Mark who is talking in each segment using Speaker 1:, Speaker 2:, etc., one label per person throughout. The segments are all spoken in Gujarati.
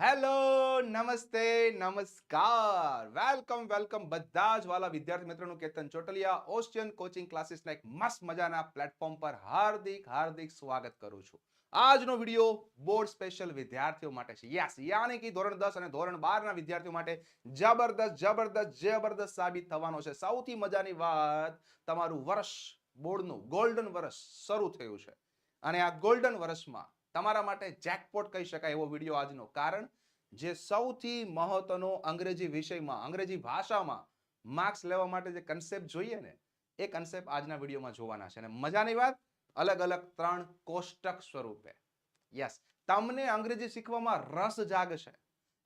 Speaker 1: હેલો, નમસ્તે, નમસ્કાર. વેલકમ વેલકમ બધા જ વાલા વિદ્યાર્થી મિત્રોનું કેતન ચોટલિયા ઓશિયન કોચિંગ ક્લાસીસના એક મસ્ત મજાના પ્લેટફોર્મ પર હાર્દિક હાર્દિક સ્વાગત કરું છું. આજનો વિડિયો બોર્ડ સ્પેશિયલ વિદ્યાર્થીઓ માટે છે. યસ, યાની કે ધોરણ દસ અને ધોરણ 12 ના વિદ્યાર્થીઓ માટે જબરદસ્ત જબરદસ્ત જબરદસ્ત સાબિત થવાનો છે. સૌથી મજાની વાત, તમારું વર્ષ, બોર્ડનું ગોલ્ડન વર્ષ શરૂ થયું છે. અને આ ગોલ્ડન વર્ષમાં તમારા માટે જેકપોટ કહી શકાય એવો વીડિયો આજનો. કારણ જે સૌથી મહત્વનો અંગ્રેજી વિષયમાં, અંગ્રેજી ભાષામાં માર્ક્સ લેવા માટે જે કન્સેપ્ટ જોઈએ ને, એ કન્સેપ્ટ આજના વિડીયોમાં જોવાના છે. અને મજાની વાત, અલગ અલગ ત્રણ કોષ્ટક સ્વરૂપે. યસ તમને અંગ્રેજી શીખવામાં રસ જાગશે.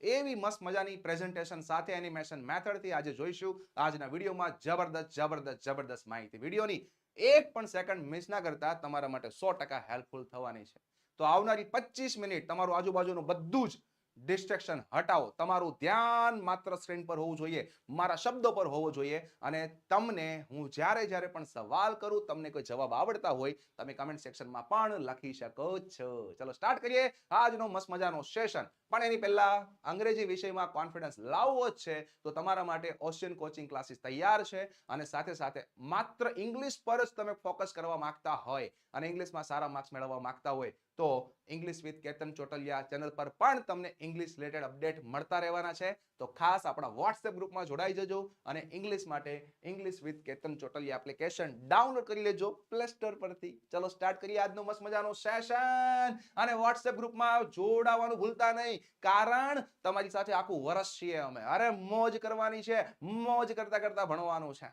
Speaker 1: એવી મસ્ત મજાની પ્રેઝન્ટેશન સાથે એનિમેશન મેથડથી આજે જોઈશું આજના વિડીયોમાં જબરદસ્ત જબરદસ્ત જબરદસ્ત માહિતી. વિડીયોની એક પણ સેકન્ડ મિસ ના કરતા તમારા માટે સો ટકા હેલ્પફુલ થવાની છે. તો આવનારી પચીસ મિનિટ તમારું આજુબાજુનું બધું જ ડિસ્ટ્રેક્શન હટાવો. તમારું ધ્યાન માત્ર સ્ક્રીન પર હોવું જોઈએ. મારા શબ્દો પર હોવો જોઈએ. અને તમને હું જ્યારે જ્યારે પણ સવાલ કરું, તમને કોઈ જવાબ આવડતા હોય, તમે કમેન્ટ સેક્શનમાં પણ લખી શકો છો. ચલો સ્ટાર્ટ કરીએ. આજનો મસ્ત મજાનો સેશન પણ એની પહેલા અંગ્રેજી વિષયમાં કોન્ફિડન્સ લાવવો જ છે. તો તમારા માટે ઓશિયન કોચિંગ ક્લાસીસ તૈયાર છે. અને સાથે સાથે માત્ર ઇંગ્લિશ પર જ તમે ફોકસ કરવા માંગતા હોય અને ઇંગ્લિશમાં સારા માર્ક્સ મેળવવા માંગતા હોય તો English with Ketan Chotaliya channel પર પણ તમને ઇંગ્લિશ રિલેટેડ અપડેટ મળતા રહેવાના છે. તો ખાસ આપણા વોટ્સએપ ગ્રુપમાં જોડાઈ જજો અને ઇંગ્લિશ માટે English with Ketan Chotaliya application download કરી લેજો પ્લે સ્ટોર પરથી. ચલો સ્ટાર્ટ કરીએ આજનો મસ્ત મજાનો સેશન અને વોટ્સએપ ગ્રુપમાં જોડાવાનું ભૂલતા નહીં, કારણ તમારી સાથે આખું વર્ષ છીએ અમે. અરે મોજ કરવાની છે. મોજ કરતા કરતા ભણવાનું છે.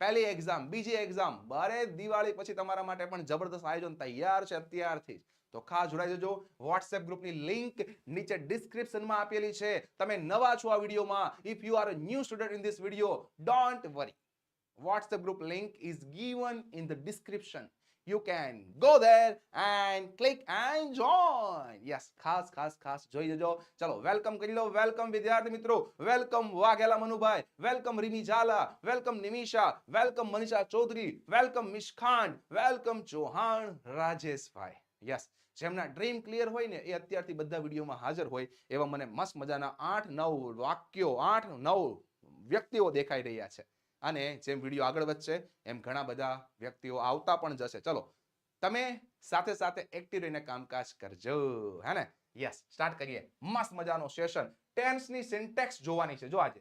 Speaker 1: પહેલી એક્ઝામ બીજી એક્ઝામ બારે દિવાળી પછી તમારા માટે પણ જબરદસ્ત આયોજન તૈયાર છે અત્યારથી તો ખાસ જોડાઈ જજો વોટ્સએપ ગ્રુપની લિંક નીચે ડિસ્ક્રિપ્શનમાં આપેલી છે. તમે નવા છો આ વિડીયોમાં if you are new student in this video don't worry WhatsApp group link is given in the description. You can go there and click and join yes ખાસ ખાસ ખાસ જોઈ જજો ચલો વેલકમ કરી લો. વેલકમ વિદ્યાર્થી મિત્રો. Welcome Vaghela Manubhai. Welcome Rimi Jhala. Welcome Nimisha. Welcome Manisha Chaudhary. Welcome મિશખાંડ welcome Chauhan Rajeshbhai. Yes જેમના ડ્રીમ ક્લિયર હોય ને એ અત્યારથી બધા વિડીયોમાં હાજર હોય એવા મને મસ્ત મજાના આઠ નવ વાક્યો, આઠ નવ વ્યક્તિઓ દેખાઈ રહ્યા છે. અને જેમ વીડિયો આગળ વધશે, એમ ઘણા બધા વ્યક્તિઓ આવતા પણ જશે. ચલો, તમે સાથે સાથે એક્ટિવ રહીને કામકાજ કરજો, હે ને? યસ સ્ટાર્ટ કરીએ. મસ્ત મજાનો સેશન ટેન્સની સિન્ટેક્સ જોવાની છે. જો આજે.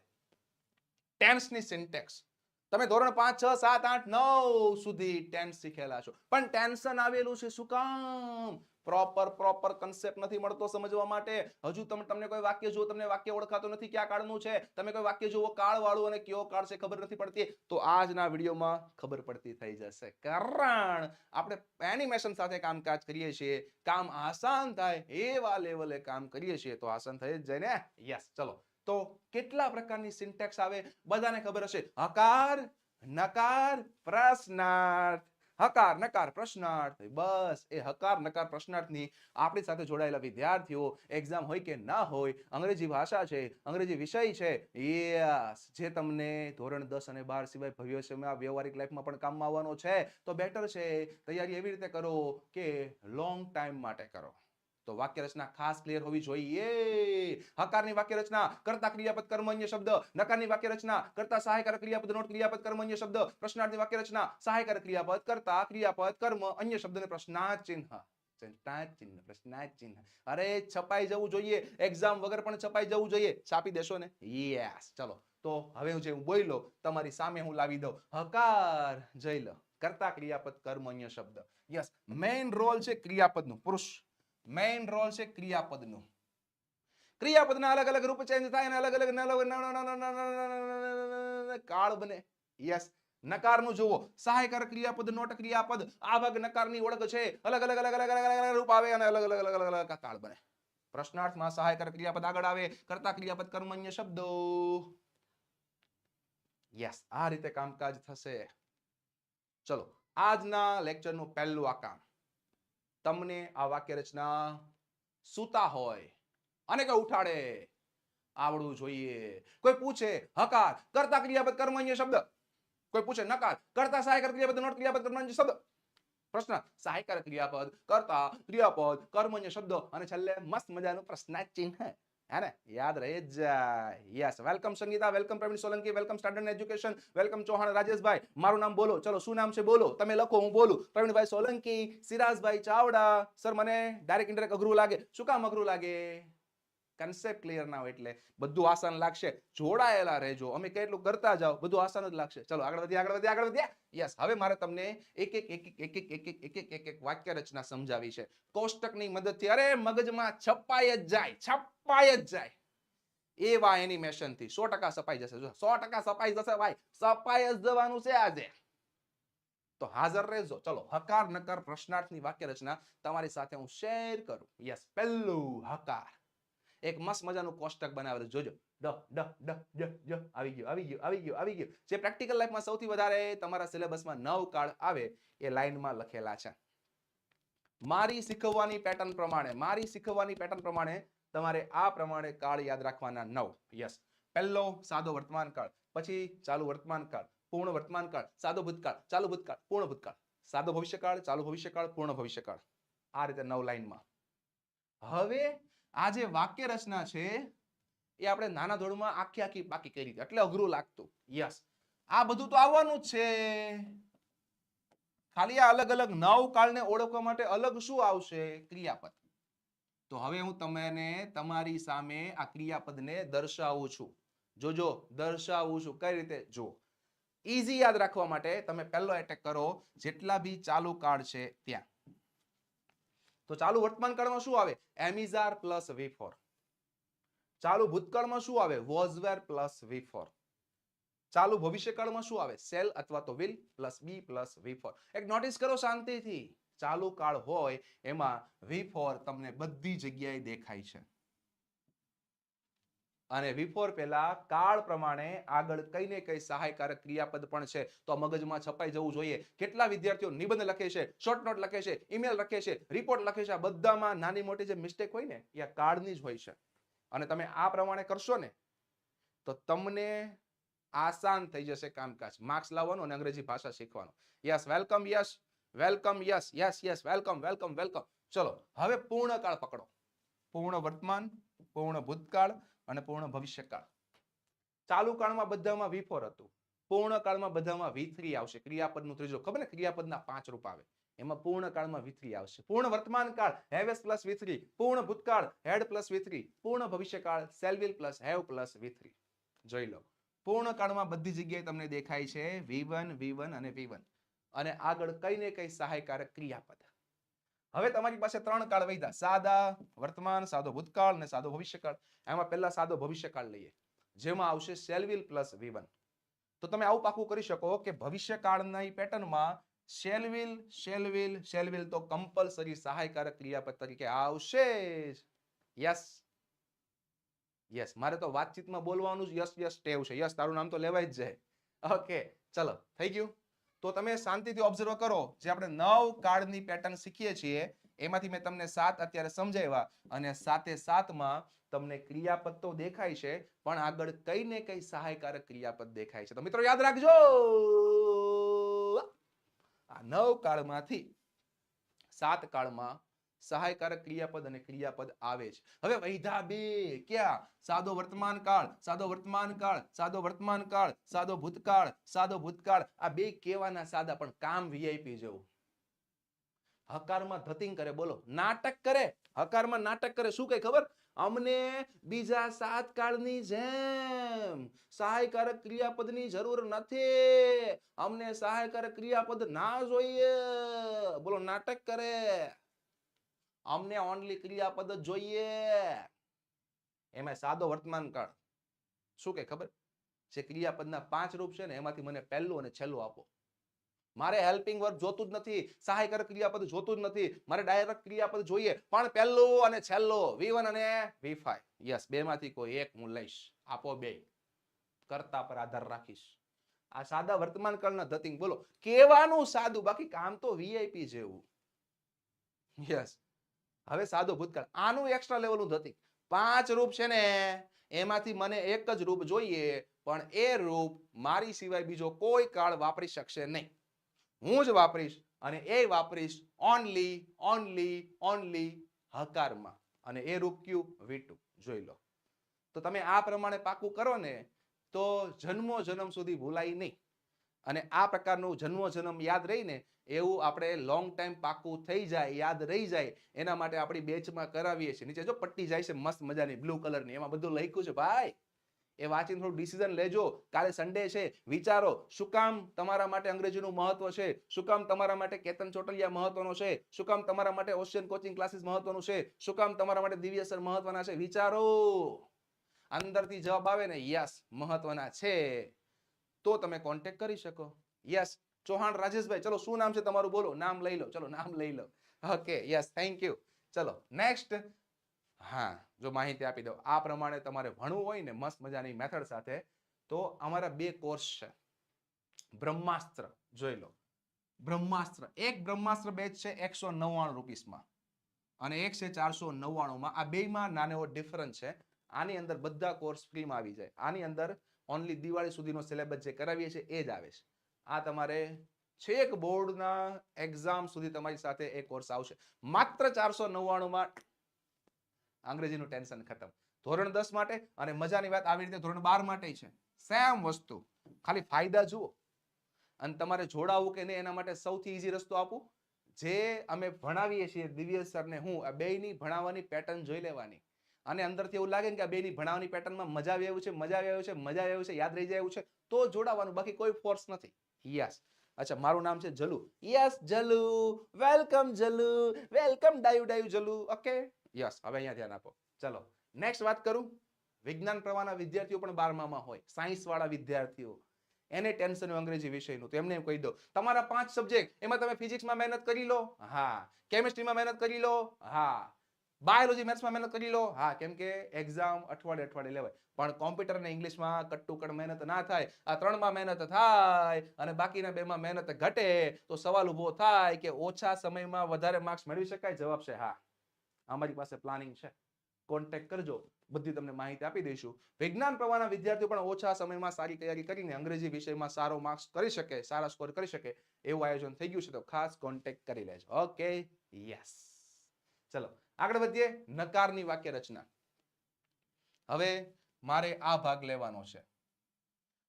Speaker 1: ટેન્સની સિન્ટેક્સ તમે ધોરણ પાંચ, છ, સાત, આઠ, નવ સુધી ટેન્સ શીખેલા છો. પણ ટેન્શન આવેલું છે શું કામ? પ્રોપર પ્રોપર કન્સેપ્ટ નથી મળતો સમજવા માટે. હજુ તમે, તમને કોઈ વાક્ય જુઓ, તમને વાક્ય ઓળખાતું નથી કયા કાળનું છે. તમે કોઈ વાક્ય જુઓ કાળ વાળું અને કયો કાળ છે ખબર નથી પડતી. તો આજના વિડીયોમાં ખબર પડતી થઈ જશે. કારણ, આપણે એનિમેશન સાથે કામકાજ કરીએ છીએ. કામ આસાન થાય એવા લેવલે કામ કરીએ છીએ. તો આસાન થઈ જ જાય ને? યસ ચલો. તો કેટલા પ્રકારની સિન્ટેક્સ આવે? બધાને ખબર હશે. હકાર, નકાર, પ્રશ્નાર્થ. હકાર નકાર પ્રશ્નાર્થ. બસ, એ હકાર નકાર પ્રશ્નાર્થની આપણી સાથે જોડાયેલા વિદ્યાર્થીઓ એક્ઝામ હોય કે ના હોય, અંગ્રેજી ભાષા છે, અંગ્રેજી વિષય છે, યસ, જે તમને ધોરણ દસ અને બાર સિવાય ભવિષ્યમાં વ્યવહારિક લાઈફમાં પણ કામમાં આવવાનો છે, તો બેટર છે. તૈયારી એવી રીતે કરો કે લોંગ ટાઈમ માટે કરો. તો વાક્ય રચના ખાસ ક્લિયર હોવી જોઈએ. હકારની વાક્ય રચના કરતા ક્રિયાપદ કર્મ અન્ય શબ્દ, નકારની વાક્ય રચના કરતા સહાયકારક ક્રિયાપદ, નોટ ક્રિયાપદ, કર્મ અન્ય શબ્દ. પ્રશ્નાર્થની વાક્ય રચના સહાયકારક ક્રિયાપદ કરતા ક્રિયાપદ, કર્મ અન્ય શબ્દ ને પ્રશ્નાર્થ ચિહ્ન છપાઈ જવું જોઈએ. એક્ઝામ વગર પણ છપાઈ જવું જોઈએ. છાપી દેશો ને? યસ ચલો, તો હવે હું જે હું તમારી સામે હું લાવી દઉં. હકાર જઈ લો. કરતા ક્રિયાપદ, કર્મ અન્ય શબ્દ. યસ મેઇન રોલ છે ક્રિયાપદનું. પુરુષ મેઇન રોલ છે ક્રિયાપદનો ક્રિયાપદના અલગ અલગ રૂપ ચેન્જ થાય અને અલગ અલગ કાળ બને યસ નકારનું જુઓ સહાયકાર ક્રિયાપદ નોટ ક્રિયાપદ આ ભાગ નકારની ઓળખ છે અલગ અલગ અલગ અલગ અલગ અલગ રૂપ આવે અને અલગ અલગ અલગ અલગ અલગ કાળ બને પ્રશ્નાર્થમાં સહાયકાર ક્રિયાપદ આગળ આવે કરતા ક્રિયાપદ કર્મન્ય શબ્દો યસ આ રીતે કામકાજ થશે ચલો આજના લેક્ચરનું પહેલું આ કામ તમને આ વાક્ય રચના સૂતા હોય. અને કે ઉઠાડે. આવડવું જોઈએ. કોઈ પૂછે, હકાર, કરતા ક્રિયાપદ કર્મન્ય શબ્દ? કોઈ પૂછે, નકાર, કરતા સહાયકાર ક્રિયાપદ નોટ ક્રિયાપદ કર્મન્ય શબ્દ? પ્રશ્ન, સહાયકાર ક્રિયાપદ, કરતા ક્રિયાપદ કર્મન્ય શબ્દ? અને છેલ્લે મસ્ત મજાનું પ્રશ્નાર્થ ચિહ્ન હે ને યાદ રહી જાય yes welcome Sangita welcome Pravin Solanki welcome standard education welcome Chauhan Rajeshbhai મારું નામ બોલો ચલો શું નામ છે બોલો તમે લખો હું બોલું પ્રવીણભાઈ સોલંકી સિરાજભાઈ ચાવડા સર મને ડાયરેક્ટ ઇન્ટરેક્ટ અઘરું લાગે. શું કામ અઘરું લાગે? કન્સેપ્ટ ક્લિયર ના હોય એટલે બધું આસાન લાગશે. જોડાયેલા રહેજો. અમે કેટલું કરતા જાઓ, બધું આસાન જ લાગશે. ચલો, આગળ વધીએ આગળ વધીએ આગળ વધીએ. યસ હવે મારે તમને એક એક એક એક એક એક એક એક એક એક વાક્ય રચના સમજાવી છે. કોષ્ટકની મદદથી, અરે, મગજમાં છપાય જ જાય છપાય જ જાય. એવા એનિમેશનથી સો ટકા સપાઈ જશે. જો સો ટકા સપાઈ જશે ભાઈ, સપાઈ જ જવાનું છે આજે. તો હાજર રહેજો. ચલો, હકાર નકાર પ્રશ્નાર્થની વાક્ય રચના તમારી સાથે હું શેર કરું. યસ પહેલું હકાર. એક મસ્ત મજાનું કોષ્ટક બનાવેલું જોજો. આવી ગયું આવી ગયું આવી ગયું લખેલા મારી શીખવવાની તમારે આ પ્રમાણે કાળ યાદ રાખવાના નવ. યસ પહેલો સાદો વર્તમાન કાળ, પછી ચાલુ વર્તમાન કાળ, પૂર્ણ વર્તમાન કાળ, સાદો ભૂતકાળ, ચાલુ ભૂતકાળ, પૂર્ણ ભૂતકાળ. સાદો ભવિષ્યકાળ, ચાલુ ભવિષ્યકાળ, પૂર્ણ ભવિષ્યકાળ. આ રીતે નવ લાઈનમાં હવે આ જે વાક્ય રચના છે, એ આપણે નાના ધોરણમાં આખી આખી બાકી કરી હતી. એટલે અઘરું લાગતું. યસ આ બધું તો આવવાનું જ છે. ખાલી આ અલગ અલગ નવ કાળને ઓળખવા માટે અલગ શું આવશે? ક્રિયાપદ. તો હવે હું તમને તમારી સામે આ ક્રિયાપદને દર્શાવું છું. જોજો, દર્શાવું છું. કઈ રીતે? જો. ઈઝી યાદ રાખવા માટે તમે પહેલો એટેક કરો. જેટલા બી ચાલુ કાળ છે ત્યાં. તો ચાલુ વર્તમાન કાળમાં શું આવે? એમિઝાર પ્લસ વી ફોર ચાલુ ભૂતકાળમાં શું આવે? વોઝવેર પ્લસ વી ફોર ચાલુ ભવિષ્યકાળમાં શું આવે? સેલ અથવા તો will plus be plus V four એક નોટિસ કરો શાંતિથી. ચાલુ કાળ હોય, એમાં વી ફોર તમને બધી જગ્યાએ દેખાય છે. અને વિફોર પહેલા કાળ પ્રમાણે આગળ કઈ ને કઈ સહાયકારક ક્રિયાપદ પણ છે. તો મગજમાં છપાઈ જવું જોઈએ. કેટલા વિદ્યાર્થીઓ નિબંધ લખે છે શોર્ટ નોટ લખે છે ઈમેલ લખે છે રિપોર્ટ લખે છે, આ બધામાં નાની મોટી જે મિસ્ટેક હોય ને, એ આ કાળની જ હોય છે. અને તમે આ પ્રમાણે કરશો ને, તો તમને આસાન થઈ જશે કામકાજ. માર્ક્સ લાવવાનું અને અંગ્રેજી ભાષા શીખવાનું. Yes welcome yes welcome yes yes yes welcome welcome welcome ચલો, હવે પૂર્ણ કાળ પકડો. પૂર્ણ વર્તમાન, પૂર્ણ ભૂતકાળ અને પૂર્ણ ભવિષ્યકાળ. ચાલુ કાળમાં બધામાં વી ફોર હતું. પૂર્ણ કાળમાં બધામાં વી થ્રી આવશે. ક્રિયાપદનું ત્રીજો, ખબર ને? ક્રિયાપદના પાંચ રૂપ આવે. એમાં પૂર્ણ કાળમાં વી થ્રી આવશે. પૂર્ણ વર્તમાન કાળ, હેવેસ પ્લસ વી થ્રી પૂર્ણ ભૂતકાળ, હેડ પ્લસ વી થ્રી પૂર્ણ ભવિષ્યકાળ, shall will plus have plus V three જોઈ લો. પૂર્ણ કાળમાં બધી જગ્યાએ તમને દેખાય છે વી વન વી વન અને વી વન અને આગળ કઈ ને કઈ સહાયકારક ક્રિયાપદ. હવે તમારી પાસે ત્રણ કાળ વૈધા. સાદા વર્તમાન, સાદો ભૂતકાળ અને સાદો ભવિષ્યકાળ. એમાં પહેલા સાદો ભવિષ્યકાળ લઈએ. જેમાં આવશે સેલવિલ પ્લસ વી તો તમે આવું પાકું કરી શકો કે ભવિષ્યકાળની પેટર્નમાં શેલવિલ શેલવિલ શેલવિલ તો કમ્પલસરી સહાયકારક ક્રિયાપદ તરીકે આવશે યસ યસ મારે તો વાતચીતમાં બોલવાનું જ યસ યસ, ટેવ છે. યસ, તારું નામ તો લેવાય જ જાય. ઓકે ચલો. થઈ ગયું? તો તમે શાંતિથી ઓબ્ઝર્વ કરો. જે આપણે નવ કાળની પેટર્ન શીખીએ છીએ, એમાંથી મેં તમને સાત અત્યારે સમજાવ્યા અને સાતે સાતમાં તમને ક્રિયાપદ તો દેખાય છે, પણ આગળ કઈ ને કઈ સહાયકારક ક્રિયાપદ દેખાય છે. તો મિત્રો યાદ રાખજો! આ નવ કાળમાંથી સાત કાળમાં સહાયકારક ક્રિયાપદ અને ક્રિયાપદ આવે છે. હવે વૈધા બે, ક્યાં? સાદો વર્તમાન કાળ, સાદો વર્તમાન કાળ, સાદો વર્તમાન કાળ, સાદો ભૂતકાળ સાદો ભૂતકાળ. આ બે કેવાના સાદા, પણ કામ વીઆઈપી જેવું. હકારમાં ધતિંગ કરે, બોલો. નાટક કરે. હકારમાં નાટક કરે, શું કઈ ખબર? અમને બીજા સાત કાળની જેમ સહાયકારક ક્રિયાપદની જરૂર નથી. અમને સહાયકારક ક્રિયાપદ ના જોઈએ. બોલો, નાટક કરે. અમને ઓનલી ક્રિયાપદ જોઈએ. એમાં સાદો વર્તમાન કાળ. શું કે ખબર? જે ક્રિયાપદના પાંચ રૂપ છે ને, એમાંથી મને પહેલું અને છેલ્લું આપો. મારે હેલ્પિંગ વર્ક જોતું જ નથી સહાયકારક ક્રિયાપદ જોતું જ નથી, મારે ડાયરેક્ટ ક્રિયાપદ જોઈએ. પણ પહેલું અને છેલ્લો વી અને વી ફાઈવ યસ બે માંથી કોઈ એક હું લઈશ. આપો બે. કરતા પર આધાર રાખીશ. આ સાદા વર્તમાન કાળના ધતિંગ. બોલો કેવાનું સાદું. બાકી કામ તો વીઆઈપી જેવું. યસ હવે સાદો ભૂતકાળ. આનું એક્સ્ટ્રા લેવલનું ધતિંગ પાંચ રૂપ છે ને, એમાંથી મને એક જ રૂપ જોઈએ, પણ એ રૂપ મારી સિવાય બીજો કોઈ કાળ વાપરી શકશે નહીં. હું જ વાપરીશ અને એ વાપરીશ ઓનલી ઓનલી ઓનલી હકારમાં. અને એ રૂપ કયું? વીટુ જોઈ લો. તો તમે આ પ્રમાણે પાકું કરો ને, તો જન્મો જન્મ સુધી ભૂલાય નહીં. અને આ પ્રકારનું જન્મો જન્મ યાદ રહીને એવું આપણે લોંગ ટાઈમ પાકું થઈ જાય, યાદ રહી જાય, એના માટે આપણી બેચમાં કરાવીએ છીએ. નીચે જો પટ્ટી જાય છે, મસ્ત મજાની બ્લુ કલરની એમાં બધું લખ્યું છે. ભાઈ, એ વાંચીને થોડું ડિસિઝન લેજો. કાલે સન્ડે છે. વિચારો, શું કામ તમારા માટે અંગ્રેજીનું મહત્વ છે? શું કામ તમારા માટે કેતન ચોટલિયા મહત્વનો છે? શું કામ તમારા માટે ઓશિયન કોચિંગ ક્લાસીસ મહત્વનું છે? શું કામ તમારા માટે દિવ્ય સર મહત્વના છે? વિચારો. અંદરથી જવાબ આવે ને, યસ, મહત્વના છે. તો તમે કોન્ટેક્ટ કરી શકો. યસ ચૌહાણ રાજેશભાઈ, ચલો શું નામ છે તમારું? બોલો, નામ લઈ લો, ચલો નામ લઈ લો. ઓકે યસ થેન્ક યુ ચલો નેક્સ્ટ હા, જો માહિતી આપી દઉં. આ પ્રમાણે તમારે ભણવું હોય ને મસ્ત મજાની મેથડ સાથે, તો અમારા બે કોર્સ છે. બ્રહ્માસ્ત્ર, જોઈ લો. બ્રહ્માસ્ત્ર, એક બ્રહ્માસ્ત્ર બેચ છે એકસો નવ્વાણું રૂપીસમાં. અને એક છે ચારસો નવ્વાણુંમાં. આ બેમાં નાનો એવો ડિફરન્સ છે. આની અંદર બધા કોર્સ ફ્રીમાં આવી જાય. આની અંદર ઓનલી દિવાળી સુધીનો સિલેબસ જે કરાવીએ છીએ, એ જ આવે છે. આ તમારે છેક બોર્ડના એક્ઝામ સુધી તમારી સાથે એ કોર્સ આવશે. માત્ર ચારસો નવ્વાણુંમાં અંગ્રેજીનું ટેન્શન ખતમ. ધોરણ દસ માટે અને મજાની વાત આવી રીતે ધોરણ બાર માટે છે. સેમ વસ્તુ. ખાલી ફાયદા જુઓ. અને તમારે જોડાવું કે નહીં એના માટે સૌથી ઈઝી રસ્તો આપું. જે અમે ભણાવીએ છીએ દિવ્ય સરને હું, આ બેયની ભણાવવાની પેટર્ન જોઈ લેવાની. અને અંદરથી એવું લાગે ને કે આ બેની ભણાવવાની પેટર્નમાં મજા આવી આવ્યું છે, મજા આવી આવ્યું છે, મજા આવી આવ્યું છે, યાદ રહી જાય એવું છે, તો જોડાવાનું. બાકી કોઈ ફોર્સ નથી. યસ અચ્છા, મારું નામ છે Jalu. Yes, Jalu. Welcome Jalu. Welcome, ડાયુ ડાયુ, જલુ. ઓકે? યસ, હવે અહીંયા ધ્યાન આપો. ચલો, નેક્સ્ટ વાત કરું. વિજ્ઞાન પ્રવાહના વિદ્યાર્થીઓ પણ બારમામાં હોય. સાયન્સ વાળા વિદ્યાર્થીઓ. એને ટેન્શન અંગ્રેજી વિષયનું. તો એમને એમ કહી દો તમારા પાંચ સબ્જેક્ટ એમાં તમે ફિઝિક્સમાં મહેનત કરી લો. હા. કેમિસ્ટ્રીમાં મહેનત કરી લો. હા. બાયોલોજી મેથ્સમાં મહેનત કરી લો. હા, કેમ કે એક્ઝામ અઠવાડિયે અઠવાડિયે લેવાય. પણ કોમ્પ્યુટર અને ઇંગ્લિશમાં કટ્ટુકડ મહેનત ના થાય, આ ત્રણમાં મહેનત થાય અને બાકીના બેમાં મહેનત ઘટે, તો સવાલ ઊભો થાય કે ઓછા સમયમાં વધારે માર્ક્સ મેળવી શકાય? જવાબ છે હા. અમારી પાસે પ્લાનિંગ છે. કોન્ટેક્ટ કરજો. બધી તમને માહિતી આપી દઈશું. વિજ્ઞાન પ્રવાહના વિદ્યાર્થીઓ પણ ઓછા સમયમાં સારી તૈયારી કરીને અંગ્રેજી વિષયમાં સારો માર્ક્સ કરી શકે, સારા સ્કોર કરી શકે, એવું આયોજન થઈ ગયું છે. તો ખાસ કોન્ટેક્ટ કરી લેજો. ઓકે યસ ચલો, આગળ વધીએ નકારની વાક્ય રચના હવે મારે આ ભાગ લેવાનો છે.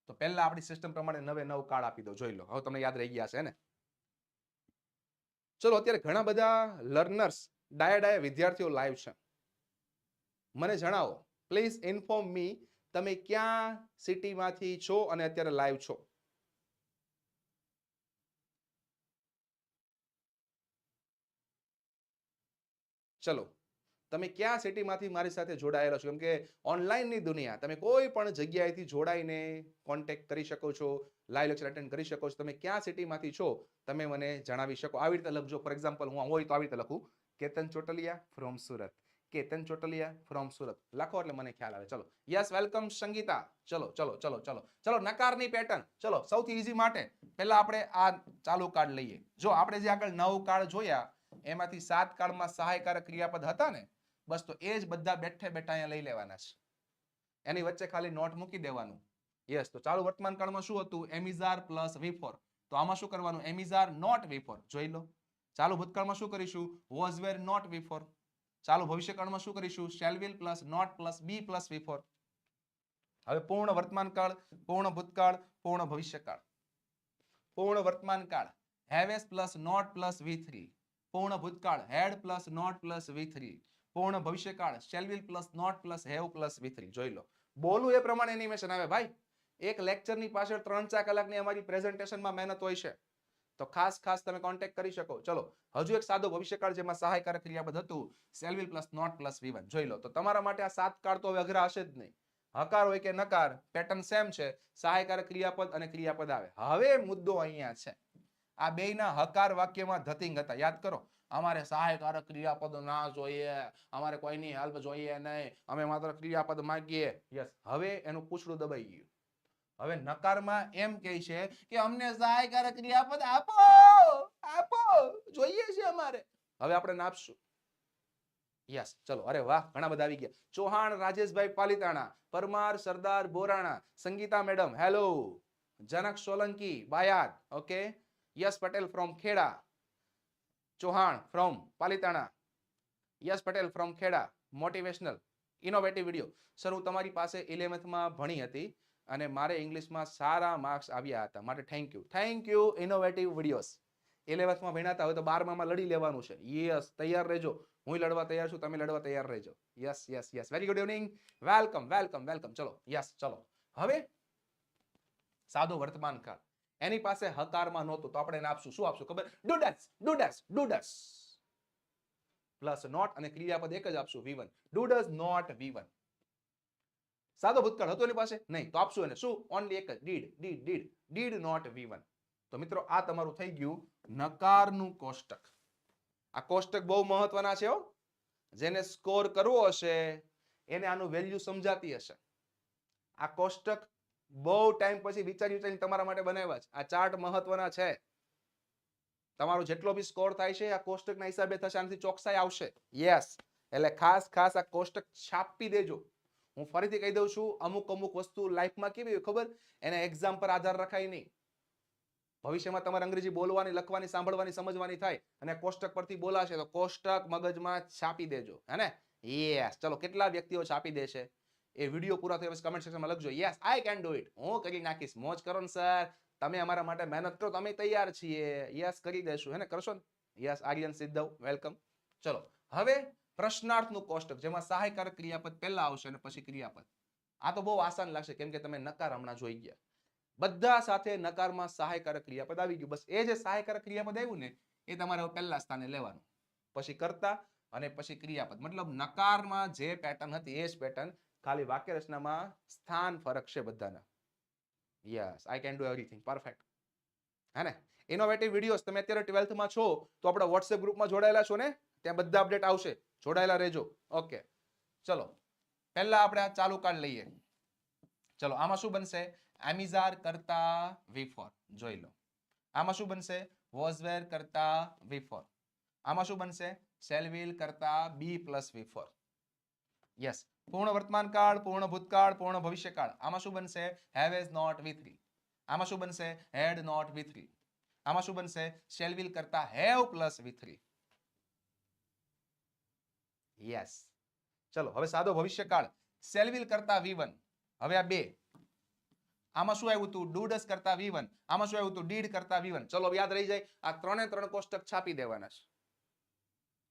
Speaker 1: તો પહેલા આપણી સિસ્ટમ પ્રમાણે નવે નવ કાર્ડ આપી દો, જોઈ લો. હવે તમને યાદ રહી ગયા છે ને? ચલો, અત્યારે ઘણા બધા લર્નર્સ ડાયા ડાયા વિદ્યાર્થીઓ લાઈવ છે. મને જણાવો પ્લીઝ ઇન્ફોર્મ મી તમે ક્યાં સિટીમાંથી છો અને અત્યારે લાઈવ છો? ચલો તમે ક્યાં સિટીમાંથી મારી સાથે જોડાયેલા છો? કેમ કે ઓનલાઈનની દુનિયા, તમે કોઈ પણ જગ્યાએથી જોડાઈને કોન્ટેક્ટ કરી શકો છો લાઈવ લેક્ચર અટેન્ડ કરી શકો છો. તમે ક્યાં સિટીમાંથી છો? તમે મને જણાવી શકો. આવી રીતે લખજો. ફોર એક્ઝામ્પલ હું હોય તો આવી રીતે લખું. કેતન ચોટલિયા ફ્રોમ સુરત. કેતન ચોટલિયા ફ્રોમ સુરત. લખો એટલે મને ખ્યાલ આવે. ચલો. Yes welcome Sangita. ચલો ચલો ચલો ચલો. ચલો, નકારની પેટર્ન ચલો, સૌથી ઈઝી માટે પહેલા આપણે આ ચાલુ કાર્ડ લઈએ. જો આપણે જે આગળ નવ કાર્ડ જોયા, એમાંથી સાત કાર્ડમાં સહાયકારક ક્રિયાપદ હતા ને બસ તો એ જ બધા બેઠે બેઠા અહીંયા લઈ લેવાના છે. એની વચ્ચે ખાલી નોટ મૂકી દેવાનું. યસ તો ચાલુ વર્તમાન કાળમાં શું હતું? એમિઝાર પ્લસ વીફોર તો આમાં શું કરવાનું? એમિઝાર નોટ વીફોર જોઈ લો. ચાલુ ભૂતકાળમાં શું કરીશું? વોઝ વેર નોટ વીફોર ચાલુ ભવિષ્યકાળમાં શું કરીશું? Shall will plus not plus be plus V four હવે પૂર્ણ વર્તમાન કાળ, પૂર્ણ ભૂતકાળ, પૂર્ણ ભવિષ્યકાળ. પૂર્ણ વર્તમાન કાળ. Have has plus not plus V three પૂર્ણ ભૂતકાળ. Had plus not plus V three પૂર્ણ ભવિષ્યકાળ shall will plus not plus have plus V જોઈ લો. બોલું એ પ્રમાણે એનિમેશન આવે. ભાઈ, એક લેક્ચરની પાછળ ત્રણ ચાર કલાકની અમારી પ્રેઝન્ટેશનમાં મહેનત હોય છે. તો ખાસ ખાસ તમે કોન્ટેક્ટ કરી શકો. ચલો, હજુ એક સાદો ભવિષ્યકાળ જેમાં સહાયકારક ક્રિયાપદ હતું. Shall will plus not plus V જોઈ લો. તો તમારા માટે આ સાત કાળ તો હવે અઘરા હશે જ નહીં. હકાર હોય કે નકાર પેટર્ન સેમ છે. સહાયકારક ક્રિયાપદ અને ક્રિયાપદ આવે. હવે મુદ્દો અહીંયા છે. આ બેના હકાર વાક્યમાં ધતિંગ હતા. યાદ કરો. અમારે સહાયકારક ક્રિયાપદ ના જોઈએ, અમારે કોઈની હેલ્પ જોઈએ નહીં. અમે માત્ર ક્રિયાપદ માગીએ. યસ હવે એનું પૂછડું દબાઈ ગયું. હવે નકારમાં એમ કહે છે કે અમને સહાયકારક ક્રિયાપદ આપો આપો, જોઈએ છે અમારે. હવે આપણે નાપશું. યસ ચલો, અરે વાહ, ઘણા બધા આવી ગયા. Chauhan, Rajeshbhai Palitana, Parmar, Sardar Borana, Sangita madam hello Janak Solanki, Bayad okay yes Patel from Kheda. Chauhan from Palitana. Yash Patel from Kheda. Motivational innovative video sir હું તમારી પાસે ઇલેવન્થમાં ભણી હતી અને મારે ઇંગ્લિશમાં સારા માર્ક્સ આવ્યા હતા. માટે thank you thank you innovative videos ઇલેવન્થમાં ભણ્યા હવે તો બારમામાં લડી લેવાનું છે. યસ તૈયાર રહેજો. હું લડવા તૈયાર છું, તમે લડવા તૈયાર રહેજો. Yes yes yes very good evening welcome welcome welcome ચલો યસ ચલો. હવે સાદો વર્તમાન કાળ. એની પાસે હકારમાં નહોતું. તો આપણે એને આપશું. શું આપશું? ખબર? Do does do does do does plus not અને ક્રિયાપદ એક જ આપશું. V1 do does not v1 સાદો ભૂતકાળ હતો એની પાસે? નહીં. તો આપશું એને. શું? ઓનલી એક જ. Did did did did not v1 તો મિત્રો, આ તમારું થઈ ગયું નકારનું કોષ્ટક. આ કોષ્ટક બહુ મહત્વના છે જેને સ્કોર કરવો હશે, એને આનું વેલ્યુ સમજાતી હશે. આ કોષ્ટક બહુ ટાઈમ પછી વિચારી વિચારીને તમારા માટે બનાવ્યા છે. આ ચાર્ટ મહત્વના છે. તમારો જેટલો બી સ્કોર થાય છે, આ કોષ્ટકના હિસાબે થશે, આનાથી ચોકસાઈ આવશે. યસ એટલે ખાસ ખાસ આ કોષ્ટક છાપી દેજો. હું ફરીથી કહી દઉં છું, અમુક અમુક વસ્તુ લાઈફમાં કેવી હોય ખબર? એને એક્ઝામ પર આધાર રખાય નહીં. ભવિષ્યમાં તમારે અંગ્રેજી બોલવાની, લખવાની, સાંભળવાની, સમજવાની થાય અને કોષ્ટક પરથી બોલાશે તો કોષ્ટક મગજમાં છાપી દેજો. હે ને? યસ ચલો, કેટલા વ્યક્તિઓ છાપી દેશે? એ વીડિયો પૂરા થયા પછી કમેન્ટ સેક્શનમાં લખજો. Yes I can do it હું કરી નાખીશ. મોજ કરો ને સર તમે અમારા માટે મહેનત કરો. તમે તૈયાર છીએ. યસ કરી દેશું. હે ને? કરશો ને? યસ આર્યન સિદ્ધવ વેલકમ ચલો, હવે પ્રશ્નાર્થનું કોષ્ટક, જેમાં સહાયકારક ક્રિયાપદ પહેલા આવશે અને પછી ક્રિયાપદ. આ તો બહુ આસાન લાગશે, કેમ કે તમે નકાર હમણાં જોઈ ગયા. બધા સાથે નકારમાં સહાયકારક ક્રિયાપદ આવી ગયું. બસ એ જે સહાયકારક ક્રિયાપદ આવ્યું ને, એ તમારે પહેલા સ્થાને લેવાનું. પછી કરતા અને પછી ક્રિયાપદ. મતલબ નકારમાં જે પેટર્ન હતી, એ જ પેટર્ન ખાલી વાક્ય રચનામાં સ્થાન ફરક છે બધાના. Yes I can do everything perfect હે ને? ઇનોવેટિવ વિડીયોઝ તમે અત્યારે ટ્વેલ્થમાં છો, તો આપણા વોટ્સએપ ગ્રુપમાં જોડાયેલા છો ને? ત્યાં બધા અપડેટ આવશે. જોડાયેલા રહેજો. ઓકે ચલો. પહેલા આપણે આ ચાલુ કાર્ડ લઈએ. ચલો, આમાં શું બનશે? એમિઝાર કરતા વી જોઈ લો. આમાં શું બનશે? વોઝવેર કરતા વી આમાં શું બનશે? સેલવિલ કરતા બી પ્લસ વી યસ પૂર્ણ વર્તમાન કાળ, પૂર્ણ ભૂતકાળ, પૂર્ણ ભવિષ્યકાળ. આમાં શું બનશે? Have has not V three આમાં શું બનશે? હેડ નોટ વી થ્રી આમાં શું બનશે? શેલ કરતા have plus V three yes ચલો, હવે સાદો ભવિષ્યકાળ. શેલ વિલ કરતા વી હવે આ બે. આમાં શું આવ્યું હતું ડુડસ કરતા વી વન આમાં શું આવ્યું હતું ડીડ કરતા વી વન ચલો યાદ રહી જાય. આ ત્રણે ત્રણ કોષ્ટક છાપી દેવાના છે.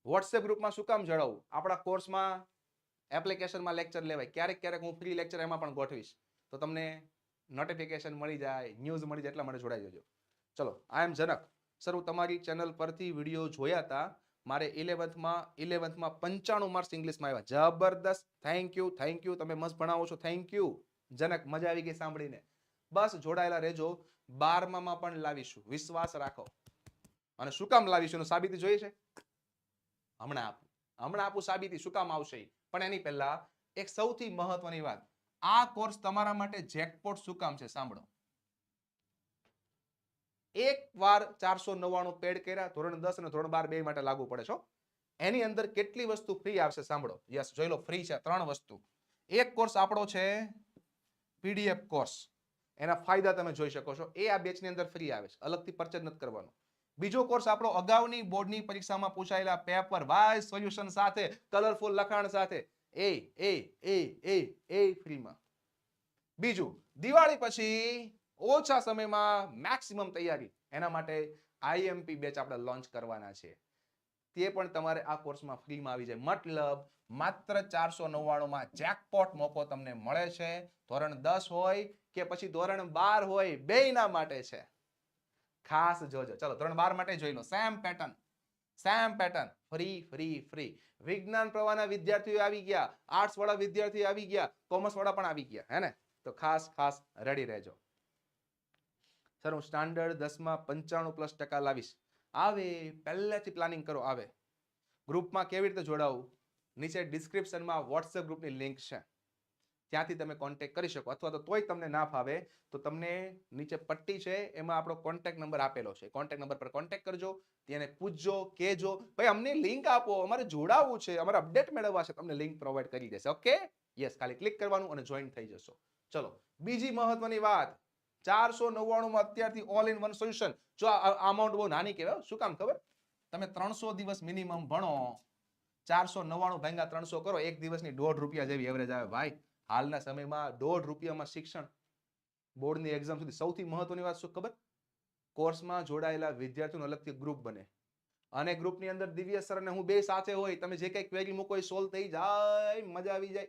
Speaker 1: વોટ્સએપ ગ્રુપમાં શું કામ જણાવવું આપણા કોર્સમાં એપ્લિકેશનમાં લેક્ચર લેવાય. ક્યારેક ક્યારેક હું ફ્રી લેક્ચર એમાં પણ ગોઠવીશ. તો તમને નોટિફિકેશન મળી જાય ન્યૂઝ મળી જાય એટલા માટે જોડાઈ જજો. ચલો આઈ એમ જનક સર હું તમારી ચેનલ પરથી વીડિયો જોયા હતા મારે ઇલેવન્થમાં ઇલેવન્થમાં પંચાણું માર્ક્સ ઇંગ્લિશમાં આવ્યા. જબરદસ્ત. થેન્ક યુ થેન્ક યુ તમે મસ્ત ભણાવો છો. થેન્ક યુ જનક મજા આવી ગઈ સાંભળીને. બસ, જોડાયેલા રહેજો. બારમામાં પણ લાવીશું. વિશ્વાસ રાખો. અને શું કામ લાવીશું સાબિતી જોઈએ છે? હમણાં આપું. હમણાં આપું સાબિતી. શું કામ આવશે? પણ એની પહેલા એક સૌથી મહત્વની વાત. આ કોર્સ તમારા માટે જેકપોટ શું કામ છે સાંભળો. એક વાર ચારસો નવ્વાણું પેડ કર્યા, ધોરણ દસ અને ધોરણ બાર બે માટે લાગુ પડે છો એની અંદર કેટલી વસ્તુ ફ્રી આવશે સાંભળો. યસ જોઈ લો ફ્રી છે, ત્રણ વસ્તુ. એક કોર્સ આપણો છે પીડીએફ કોર્સ એના ફાયદા તમે જોઈ શકો છો. એ આ બેચની અંદર ફ્રી આવે છે. અલગથી પરચેજ નથી કરવાનો. બીજો કોર્સ આપણો અગાઉની બોર્ડની પરીક્ષામાં પૂછાયેલા પેપર વાઇઝ સોલ્યુશન સાથે કલરફુલ લખાણ સાથે. એ એ એ એ એ ફ્રીમાં બીજું, દિવાળી પછી ઓછા સમયમાં મેક્સિમમ તૈયારી. એના માટે આઈએમપી બેચ આપણે લોન્ચ કરવાના છે. તે પણ તમારે આ કોર્સમાં ફ્રીમાં આવી જાય. મતલબ માત્ર ચારસો નવ્વાણુંમાં જેકપોટ મોકો તમને મળે છે. ધોરણ દસ હોય કે પછી ધોરણ બાર હોય, બેયના માટે છે. ખાસ જોજો. ચલો ધોરણ બાર માટે જોઈ લો. Same pattern same pattern free free free વિજ્ઞાન પ્રવાહના વિદ્યાર્થીઓ આવી ગયા. આર્ટ્સ વાળા વિદ્યાર્થીઓ આવી ગયા. કોમર્સ વાળા પણ આવી ગયા. હે ને? તો ખાસ ખાસ રેડી રહેજો. સર હું સ્ટાન્ડર્ડ દસમાં પંચાણું પ્લસ ટકા લાવીશ. આવે, પહેલેથી પ્લાનિંગ કરો. આવે. ગ્રુપમાં કેવી રીતે જોડાવું? નીચે ડિસ્ક્રિપ્શનમાં વોટ્સએપ ગ્રુપની લિંક છે. ત્યાંથી તમે કોન્ટેક કરી શકો. અથવા તો તોય તમને ના ફાવે, તો તમને નીચે પટ્ટી છે, એમાં આપણો કોન્ટેક નંબર આપેલો છે. કોન્ટેક નંબર પર કોન્ટેક કરજો, તેને પૂછજો કેજો ભાઈ, અમને લિંક આપો, અમારે જોડાવવું છે, અમારે અપડેટ મેળવવા છે, તમને લિંક પ્રોવાઈડ કરી દેશે. ઓકે યસ ખાલી ક્લિક કરવાનું અને જોઈન થઈ જશો. ચલો, બીજી મહત્વની વાત. ચારસો નવ્વાણુંમાં અત્યારથી ઓલ ઇન વન સોલ્યુશન જો આ અમાઉન્ટ બહુ નાની કહેવાય શું કામ ખબર? તમે ત્રણસો દિવસ મિનિમમ ભણો, ચારસો નવ્વાણું ભાંગા ત્રણસો કરો, એક દિવસની દોઢ રૂપિયા જેવી એવરેજ આવે. ભાઈ હાલના સમયમાં દોઢ રૂપિયામાં શિક્ષણ બોર્ડની એક્ઝામ સુધી સૌથી મહત્વની વાત શું ખબર? કોર્સમાં જોડાયેલા વિદ્યાર્થીઓનું અલગથી ગ્રુપ બને. અને ગ્રુપની અંદર દિવ્ય સર અને હું બે સાથે હોય, તમે જે કંઈ ક્વેરી મૂકો એ સોલ્વ થઈ જાય, મજા આવી જાય.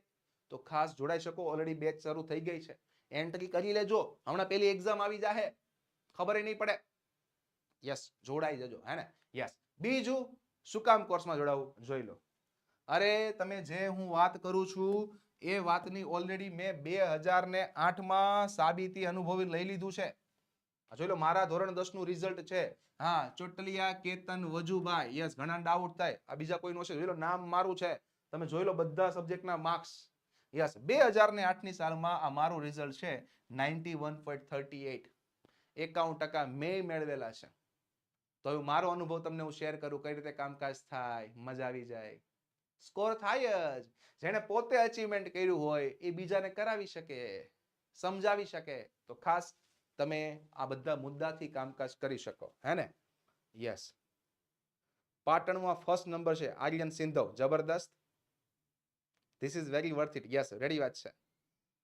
Speaker 1: તો ખાસ જોડાઈ શકો ઓલરેડી બેચ શરૂ થઈ ગઈ છે. એન્ટ્રી કરી લેજો. હમણાં પેલી એક્ઝામ આવી જાહે. ખબર નહીં પડે. યસ જોડાઈ જજો, હે ને? યસ બીજું, શું કામ કોર્સમાં જોડાવું? જોઈ લો. અરે, તમે જે હું વાત કરું છું એ વાતની ઓલરેડી મેં બે હજાર ને આઠમાં સાબિતી અનુભવી લઈ લીધું છે. જોઈ લો, મારા ધોરણ દસનું રિઝલ્ટ છે. હા, ચોટલિયા, કેતન, વજુભાઈ, યસ, ઘણા ડાઉટ થાય. આ બીજા કોઈનું છે? જોઈ લો, નામ મારું છે. તમે જોઈ લો બધા સબ્જેક્ટના માર્ક્સ યસ, બે હજાર ને આઠની સાલમાં આ મારું રિઝલ્ટ છે ninety one point thirty eight એકાવન ટકા મેં મેળવેલા છે. તો હવે મારો અનુભવ તમને હું શેર કરું, કઈ રીતે કામકાજ થાય, મજા આવી જાય. સ્કોર થાય જ. જેણે પોતે અચીવમેન્ટ કર્યું હોય, એ બીજાને કરાવી શકે, સમજાવી શકે. તો ખાસ તમે આ બધા મુદ્દાથી કામકાજ કરી શકો, હે ને? યસ પાટણમાં ફર્સ્ટ નંબર છે, આર્યન સિંધવ. જબરદસ્ત. This is very worth it yes ready વાત છે.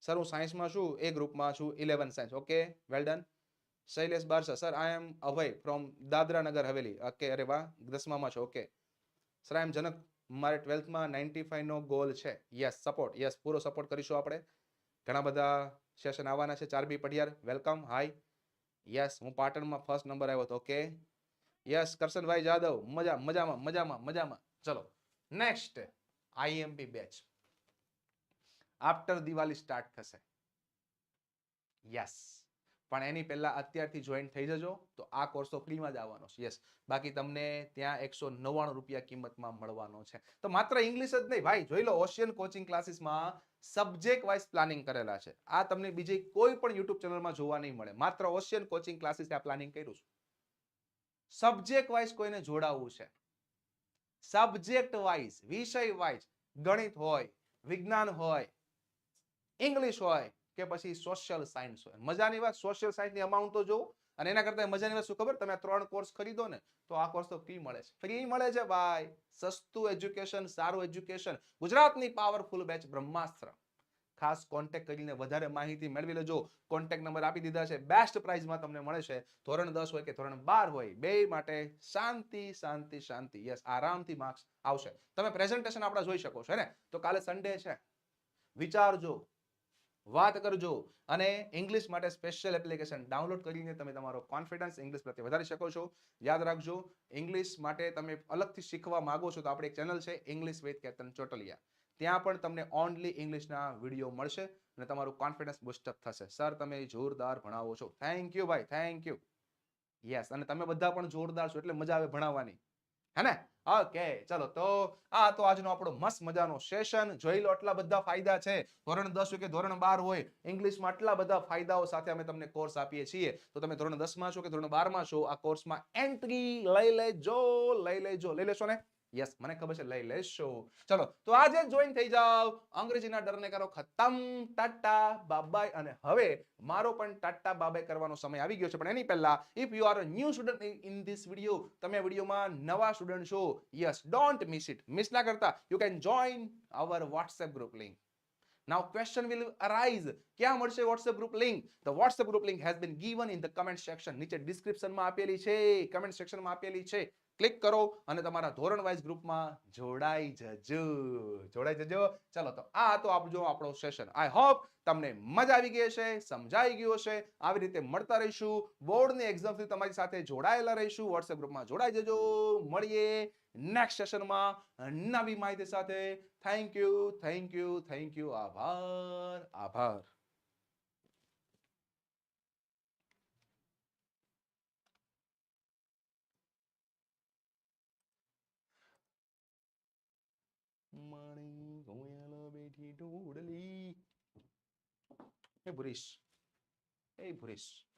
Speaker 1: સર હું સાયન્સમાં છું, એ ગ્રુપમાં છું eleven science okay well done Shailesh Barsa. Sir I am Abhay from Dadra Nagar Haveli. Okay અરે વાહ, દસમામાં છો. ઓકે સર આઈ એમ જનક મારે ટ્વેલ્થમાં નાઇન્ટી ફાઈવનો ગોલ છે. યસ સપોર્ટ યસ પૂરો સપોર્ટ કરીશું આપણે. ઘણા બધા સેશન આવવાના છે. ચાર બી પઢિયાર વેલકમ હાય યસ હું પાટણમાં ફર્સ્ટ નંબર આવ્યો હતો. ઓકે યસ કરશનભાઈ જાદવ, મજા, મજામાં મજામાં મજામાં. ચલો next IMP batch after Diwali start થશે. યસ પણ એની પહેલા અત્યારથી જોઈન થઈ જજો, તો આ કોર્સ ફ્રીમાં જ આવવાનો છે. યસ બાકી તમને ત્યાં એકસો નવ્વાણું રૂપિયા કિંમતમાં મળવાનો છે. તો માત્ર ઇંગ્લિશ જ નહીં, ભાઈ, જોઈ લો ઓશિયન કોચિંગ ક્લાસીસમાં સબ્જેક્ટ વાઇઝ પ્લાનિંગ કરેલા છે. આ તમને બીજી કોઈ પણ યુટ્યુબ ચેનલમાં જોવા નહીં મળે. માત્ર ઓશિયન કોચિંગ ક્લાસીસ આ પ્લાનિંગ કર્યું છું. સબ્જેક્ટ વાઇઝ કોઈને જોડાવવું છે? સબ્જેક્ટ વાઇઝ વિષય વાઇઝ ગણિત હોય, વિજ્ઞાન હોય ઇંગ્લિશ હોય કે પછી સોશિયલ સાયન્સ હોય. મજાની વાત સોશિયલ સાયન્સની અમાઉન્ટ તો જોવું અને એના કરતા મજાની વાત શું ખબર? તમે ત્રણ કોર્સ ખરીદો ને, તો આ કોર્સ તો ફ્રી મળે છે. ફ્રી મળે છે ભાઈ. સસ્તું એજ્યુકેશન સારું એજ્યુકેશન ગુજરાતની પાવરફુલ બેચ બ્રહ્માસ્ત્ર. ખાસ કોન્ટેક્ટ કરીને વધારે માહિતી મેળવી લેજો. કોન્ટેક્ટ નંબર આપી દીધા છે. બેસ્ટ પ્રાઇઝમાં તમને મળે છે. ધોરણ દસ હોય કે ધોરણ બાર હોય, બે માટે શાંતિ શાંતિ શાંતિ. યસ આરામથી માર્ક્સ આવશે. તમે પ્રેઝન્ટેશન આપણા જોઈ શકો છો ને? તો કાલે સન્ડે છે. વિચારજો. વાત કરજો. અને ઇંગ્લિશ માટે સ્પેશિયલ એપ્લિકેશન ડાઉનલોડ કરીને તમે તમારો કોન્ફિડન્સ ઇંગ્લિશ પ્રત્યે વધારી શકો છો. યાદ રાખજો ઇંગ્લિશ માટે તમે અલગથી શીખવા માંગો છો તો આપણે એક ચેનલ છે ઇંગ્લિશ વિથ કેતન ચોટલિયા. ત્યાં પણ તમને ઓનલી ઇંગ્લિશના વીડિયો મળશે અને તમારું કોન્ફિડન્સ બુસ્ટઅપ થશે. સર તમે જોરદાર ભણાવો છો. થેન્ક યુ ભાઈ. થેન્ક યુ યસ અને તમે બધા પણ જોરદાર છો એટલે મજા આવે ભણાવવાની. હે ને? ઓકે, ચલો તો આ તો આજનો આપણો મસ્ત મજાનો સેશન જોઈ લો આટલા બધા ફાયદા છે. ધોરણ દસ કે ધોરણ બાર હોય ઇંગ્લિશમાં આટલા બધા ફાયદાઓ સાથે અમે તમને કોર્સ આપીએ છીએ. તો તમે ધોરણ દસમાં છો કે ધોરણ બારમાં છો, આ કોર્સમાં એન્ટ્રી લઈ લેજો લઈ લેજો, લઈ લેશો ને? યસ મને ખબર છે. લઈ લેશો. ચલો, તો આજે જોઈન થઈ જાઓ. અંગ્રેજીના ડરને કરો ખતમ. ટાટા બાબાય અને હવે મારો પણ ટાટા બાબાય કરવાનો સમય આવી ગયો છે. પણ એની પહેલા if you are a new student in this video તમે વિડીયોમાં નવા સ્ટુડન્ટ છો. Yes don't miss it miss ના કરતા you can join our WhatsApp group link Now, question will arise. ક્યાં મળશે WhatsApp group link? The WhatsApp group link has been given in the comment section. નીચે description માં આપેલી છે. Comment section માં આપેલી છે. ક્લિક કરો અને તમારા ધોરણ વાઇઝ ગ્રુપમાં જોડાઈ જજો. જોડાઈ જજો. ચલો, તો આ તો આપજો આપણો સેશન આઈ હોપ તમને મજા આવી ગઈ હશે, સમજાઈ ગયું હશે. આવી રીતે મળતા રહીશું. બોર્ડની એક્ઝામથી તમારી સાથે જોડાયેલા રહીશું. વોટ્સએપ ગ્રુપમાં જોડાઈ જજો. મળીએ નેક્સ્ટ સેશનમાં નવી માહિતી સાથે. Thank you thank you thank you આભાર આભાર. બેઠી ઢોળલી એ ભુરીશ એ ભુરીશ